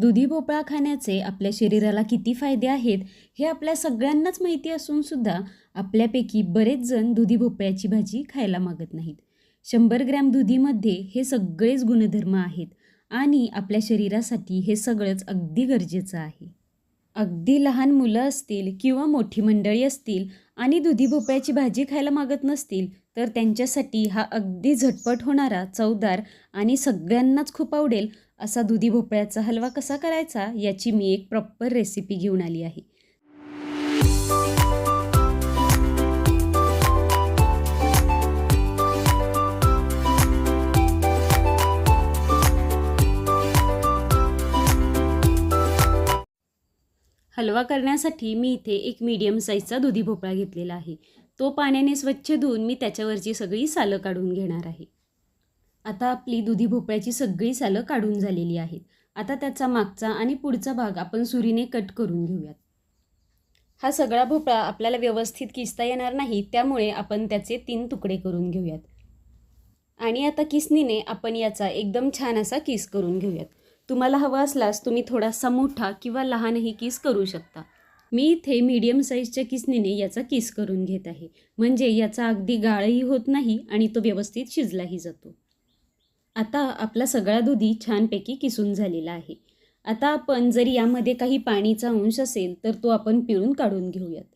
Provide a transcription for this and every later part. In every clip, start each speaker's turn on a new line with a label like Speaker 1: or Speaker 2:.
Speaker 1: दुधी भोपळा खाण्याचे आपल्या शरीराला किती फायदे आहेत हे आपल्या सगळ्यांनाच माहिती असूनसुद्धा आपल्यापैकी बरेच जण दुधी भोपळ्याची भाजी खायला मागत नाहीत. शंभर ग्रॅम दुधीमध्ये हे सगळेच गुणधर्म आहेत आणि आपल्या शरीरासाठी हे सगळंच अगदी गरजेचं आहे. अगदी लहान मुलं असतील किंवा मोठी मंडळी असतील आणि दुधी भोपळ्याची भाजी खायला मागत नसतील तर त्यांच्यासाठी हा अगदी झटपट होणारा चवदार आणि सगळ्यांनाच खूप आवडेल असा दुधी भोपळ्याचा हलवा कसा करायचा याची मी एक प्रॉपर रेसिपी घेऊन आली आहे. हलवा करण्यासाठी मी इथे एक मीडियम साईजचा दुधी भोपळा घेतलेला आहे. तो पाण्याने स्वच्छ धुवून मी त्याच्यावरची सगळी सालं काढून घेणार आहे. आता आपली दुधी भोपळ्याची सगळी सालं काढून झालेली आहेत. आता त्याचा मागचा आणि पुढचा भाग आपण सुरीने कट करून घेऊयात. हा सगळा भोपळा आपल्याला व्यवस्थित किसता येणार नाही त्यामुळे आपण त्याचे तीन तुकडे करून घेऊयात. आणि आता किसनीने आपण याचा एकदम छान असा किस करून घेऊयात. तुम्हाला हवा असल्यास तुम्ही थोडासा मोठा किंवा लहानही किस करू शकता. मी इथे मीडियम साईजच्या किसनीने याचा किस करून घेत आहे. म्हणजे याचा अगदी गाळही होत नाही आणि तो व्यवस्थित शिजलाही जातो. आता आपला सगळा दुधी छानपैकी किसून झालेला आहे. आता आपण जर यामध्ये काही पाणीचा अंश असेल तर तो आपण पिळून काढून घेऊयात.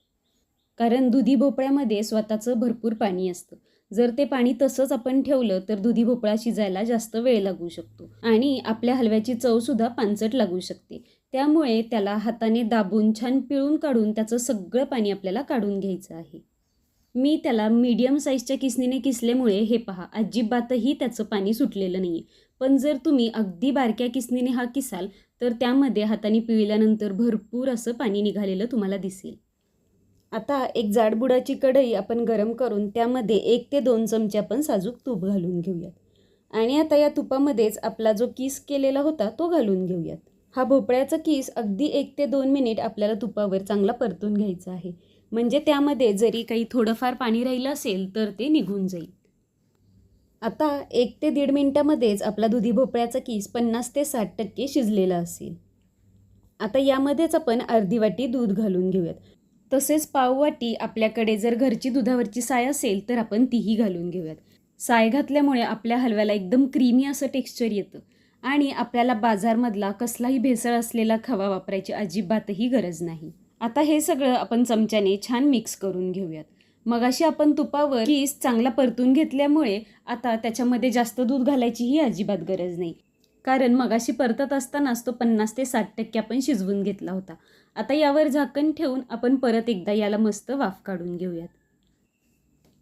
Speaker 1: कारण दुधी भोपळ्यामध्ये स्वतःचं भरपूर पाणी असतं. जर ते पाणी तसंच आपण ठेवलं तर दुधी भोपळा शिजायला जास्त वेळ लागू शकतो. आणि आपल्या हलव्याची चवसुद्धा पानसट लागू शकते. त्यामुळे त्याला हाताने दाबून छान पिळून काढून त्याचं सगळं पाणी आपल्याला काढून घ्यायचं आहे. मी त्याला मीडियम साईजच्या किसनीने किसल्यामुळे हे पहा अजिबातही त्याचं पाणी सुटलेलं नाही पण जर तुम्ही अगदी बारक्या किसनीने हा किसाल तर त्यामध्ये हाताने पिळल्यानंतर भरपूर असं पाणी निघालेलं तुम्हाला दिसेल. आता एक जाडबुडाची कढई आपण गरम करून त्यामध्ये एक ते दोन चमचे आपण साजूक तूप घालून घेऊयात. आणि आता या तुपामध्येच आपला जो किस केलेला होता तो घालून घेऊयात. हा भोपळ्याचा किस अगदी एक ते दोन मिनिट आपल्याला तुपावर चांगला परतून घ्यायचा आहे. म्हणजे त्यामध्ये जरी काही थोडंफार पाणी राहिलं असेल तर ते निघून जाईल. आता एक ते दीड मिनटामध्येच आपला दुधी भोपळ्याचा किस पन्नास ते साठ टक्के शिजलेला असेल. आता यामध्येच आपण अर्धी वाटी दूध घालून घेऊयात. तसेच पाववाटी आपल्याकडे जर घरची दुधावरची साय असेल तर आपण तीही घालून घेऊयात. साय घातल्यामुळे आपल्या हलव्याला एकदम क्रीमी असं टेक्स्चर येतं आणि आपल्याला बाजारमधला कसलाही भेसळ असलेला खवा वापरायची अजिबातही गरज नाही. आता हे सगळं आपण चमच्याने छान मिक्स करून घेऊयात. मगाशी आपण तुपावर किस चांगला परतून घेतल्यामुळे आता त्याच्यामध्ये जास्त दूध घालायचीही अजिबात गरज नाही. कारण मगाशी परतत असतानाच तो पन्नास ते साठ टक्के आपण शिजवून घेतला होता. आता यावर झाकण ठेवून आपण परत एकदा याला मस्त वाफ काढून घेऊयात.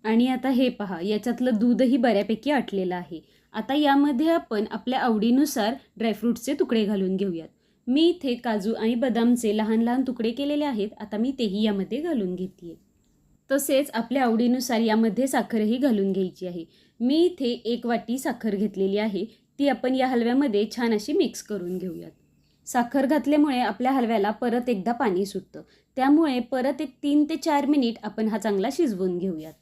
Speaker 1: आणि आता हे पहा याच्यातलं दूधही बऱ्यापैकी आटलेलं आहे. आता यामध्ये आपण आपल्या आवडीनुसार ड्रायफ्रूटचे तुकडे घालून घेऊयात. मी इथे काजू आणि बदामचे लहान लहान तुकडे केलेले आहेत. आता मी तेही यामध्ये घालून घेते तसेच आपल्या आवडीनुसार यामध्ये साखरही घालून घ्यायची आहे. मी इथे एक वाटी साखर घेतलेली आहे. ती आपण या हलव्यामध्ये छान अशी मिक्स करून घेऊयात. साखर घातल्यामुळे आपल्या हलव्याला परत एकदा पाणी सुटतं. त्यामुळे परत एक तीन ते चार मिनिट आपण हा चांगला शिजवून घेऊयात.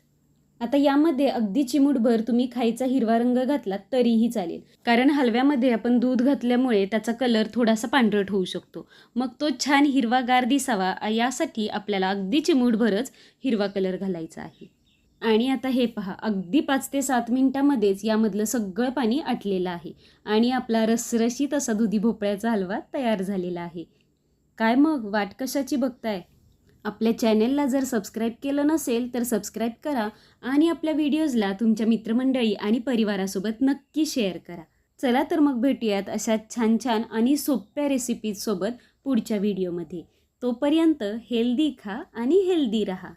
Speaker 1: आता यामध्ये अगदी चिमूटभर तुम्ही खायचा हिरवा रंग घातलात तरीही चालेल. कारण हलव्यामध्ये आपण दूध घातल्यामुळे त्याचा कलर थोडासा पांढरट होऊ शकतो. मग तो छान हिरवागार दिसावा यासाठी आपल्याला अगदी चिमूटभरच हिरवा कलर घालायचा आहे. आणि आता हे पहा अगदी पाच ते सात मिनटामध्येच यामधलं सगळं पाणी आटलेलं आहे. आणि आपला रसरशीत असा दुधी भोपळ्याचा हलवा तयार झालेला आहे. काय मग वाट कशाची बघताय? आपल्या चॅनेलला जर सबस्क्राईब केलं नसेल तर सबस्क्राईब करा आणि आपल्या व्हिडिओजला तुमच्या मित्रमंडळी आणि परिवारासोबत नक्की शेअर करा. चला तर मग भेटूयात अशा छान छान आणि सोप्या रेसिपीजसोबत पुढच्या व्हिडिओमध्ये. तोपर्यंत हेल्दी खा आणि हेल्दी रहा.